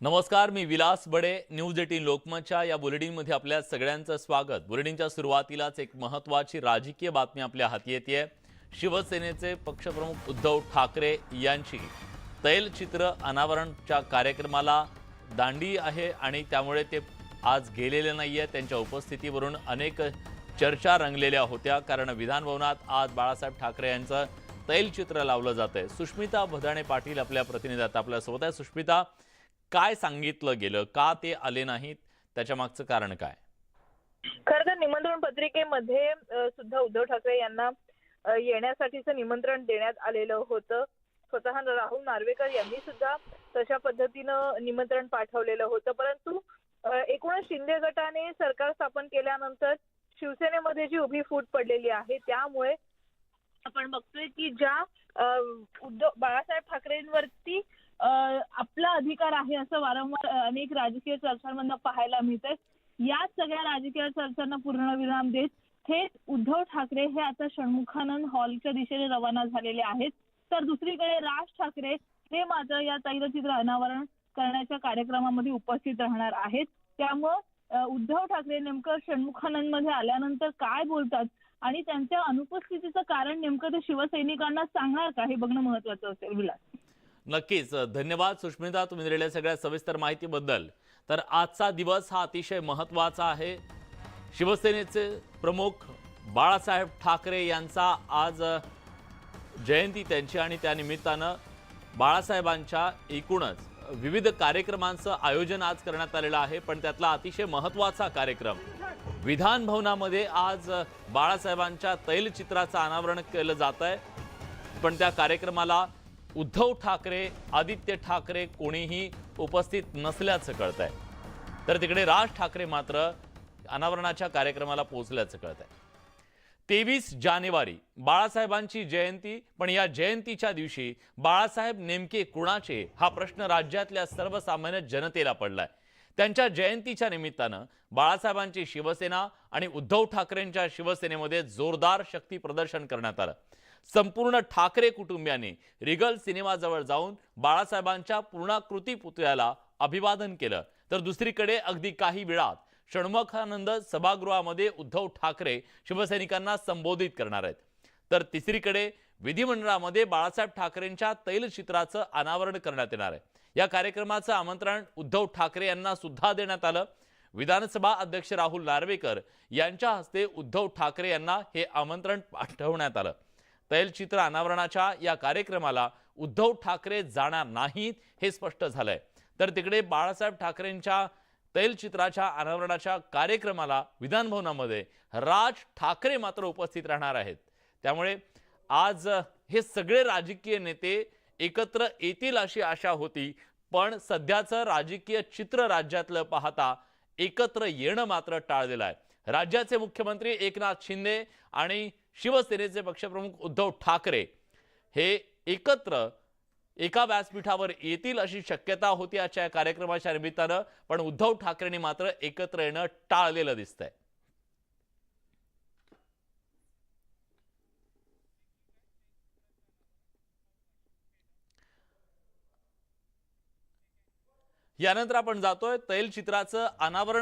नमस्कार मी Vilas Bade news eighteen लोकमतच्या या बुलेटिनमध्ये आपल्या सगळ्यांचं स्वागत. बुलेटिनच्या सुरुवातीलाच एक महत्त्वाची राजकीय बातमी आपल्या हाती येते शिवसेनेचे पक्षप्रमुख उद्धव ठाकरे यांची तैलचित्र अनावरणच्या कार्यक्रमाला दांडी आहे आणि त्यामुळे ते आज गेलेले नाही आहे त्यांच्या उपस्थितीवरून अनेक चर्चा रंगलेल्या होत्या. कारण विधानभवनात आज बाळासाहेब ठाकरे यांचं तैलचित्र लावलं जात आहे सुष्मिता भदाणे पाटील आपल्या प्रतिनिधी आपल्यासोबत आहे. सुष्मिता काय सांगितलं गेलं? का ते आले नाहीत? त्याच्या मागचं कारण काय? खर तर निमंत्रण पत्रिकेमध्ये सुद्धा उद्धव ठाकरे यांना येण्यासाठीचं निमंत्रण देण्यात आलेलं होतं. स्वतः राहुल नार्वेकर यांनी सुद्धा तशा पद्धतीनं निमंत्रण पाठवलेलं होतं. परंतु एकूणच शिंदे गटाने सरकार स्थापन केल्यानंतर शिवसेनेमध्ये जी उभी फूट पडलेली आहे त्यामुळे आपण बघतोय की ज्या उद्धव बाळासाहेब ठाकरेंवरती अधिकार आहे असं वारंवार अनेक राजकीय चर्चांमधनं पाहायला मिळतंय. याच सगळ्या राजकीय चर्चांना पूर्णविराम देत थेट उद्धव ठाकरे हे आता षण्मुखानंद हॉलच्या दिशेने रवाना झालेले आहेत. तर दुसरीकडे राज ठाकरे हे मात्र या तैलचित्र अनावरण करण्याच्या कार्यक्रमामध्ये उपस्थित राहणार आहेत. त्यामुळं उद्धव ठाकरे नेमकं षण्मुखानंदमध्ये आल्यानंतर काय बोलतात आणि त्यांच्या अनुपस्थितीचं कारण नेमकं ते शिवसैनिकांना सांगणार का? हे बघणं महत्वाचं असेल विलास. नक्कीच. धन्यवाद सुष्मिता तुम्ही दिलेल्या सगळ्या सविस्तर माहितीबद्दल. तर आजचा दिवस हा अतिशय महत्त्वाचा आहे. शिवसेनेचे प्रमुख बाळासाहेब ठाकरे यांचा आज जयंती त्यांची आणि त्यानिमित्तानं बाळासाहेबांच्या एकूणच विविध कार्यक्रमांचं आयोजन आज करण्यात आलेलं आहे. पण त्यातला अतिशय महत्त्वाचा कार्यक्रम विधान भवनामध्ये आज बाळासाहेबांच्या तैलचित्राचं अनावरण केलं जात आहे पण त्या कार्यक्रमाला उद्धव ठाकरे आदित्य ठाकरे कोणीही उपस्थित नसल्याचं कळत आहे तर तिकडे राज ठाकरे मात्र अनावरणाच्या कार्यक्रमाला पोहोचल्याचं कळत आहे तेवीस जानेवारी बाळासाहेबांची जयंती पण या जयंतीच्या दिवशी बाळासाहेब नेमके कुणाचे हा प्रश्न राज्यातल्या सर्वसामान्य जनतेला पडलाय. त्यांच्या जयंतीच्या निमित्तानं बाळासाहेबांची शिवसेना आणि उद्धव ठाकरेंच्या शिवसेनेमध्ये जोरदार शक्ती प्रदर्शन करण्यात आलं. संपूर्ण ठाकरे कुटुंबियांनी रिगल सिनेमाजवळ जाऊन बाळासाहेबांच्या पूर्णाकृती पुतळ्याला अभिवादन केलं. तर दुसरीकडे अगदी काही वेळात षण्मुखानंद सभागृहामध्ये उद्धव ठाकरे शिवसैनिकांना संबोधित करणार आहेत. तर तिसरीकडे विधिमंडळामध्ये बाळासाहेब ठाकरेंच्या तैलचित्राचं अनावरण करण्यात येणार आहे. या कार्यक्रमाचं आमंत्रण उद्धव ठाकरे यांना सुद्धा देण्यात आलं. विधानसभा अध्यक्ष राहुल नार्वेकर यांच्या हस्ते उद्धव ठाकरे यांना हे आमंत्रण पाठवण्यात आलं. तैलचित्र अनावरणाच्या या कार्यक्रमाला उद्धव ठाकरे जाणार नाहीत हे स्पष्ट झालंय. तर तिकडे बाळासाहेब ठाकरेंच्या तैलचित्राच्या अनावरणाच्या कार्यक्रमाला विधानभवनामध्ये राज ठाकरे मात्र उपस्थित राहणार आहेत. त्यामुळे आज हे सगळे राजकीय नेते एकत्र येतील अशी आशा होती पण सध्याचं राजकीय चित्र राज्यातलं पाहता एकत्र येणं मात्र टाळलेलं आहे. राज्याचे मुख्यमंत्री एकनाथ शिंदे आणि शिवसेनेचे पक्षप्रमुख उद्धव ठाकरे हे एकत्र एका व्यासपीठावर येतील अशी शक्यता होती आजच्या या कार्यक्रमाच्या निमित्तानं पण उद्धव ठाकरेंनी मात्र एकत्र येणं टाळलेलं दिसतंय. यानंतर आपण जातोय तैलचित्राचं अनावरण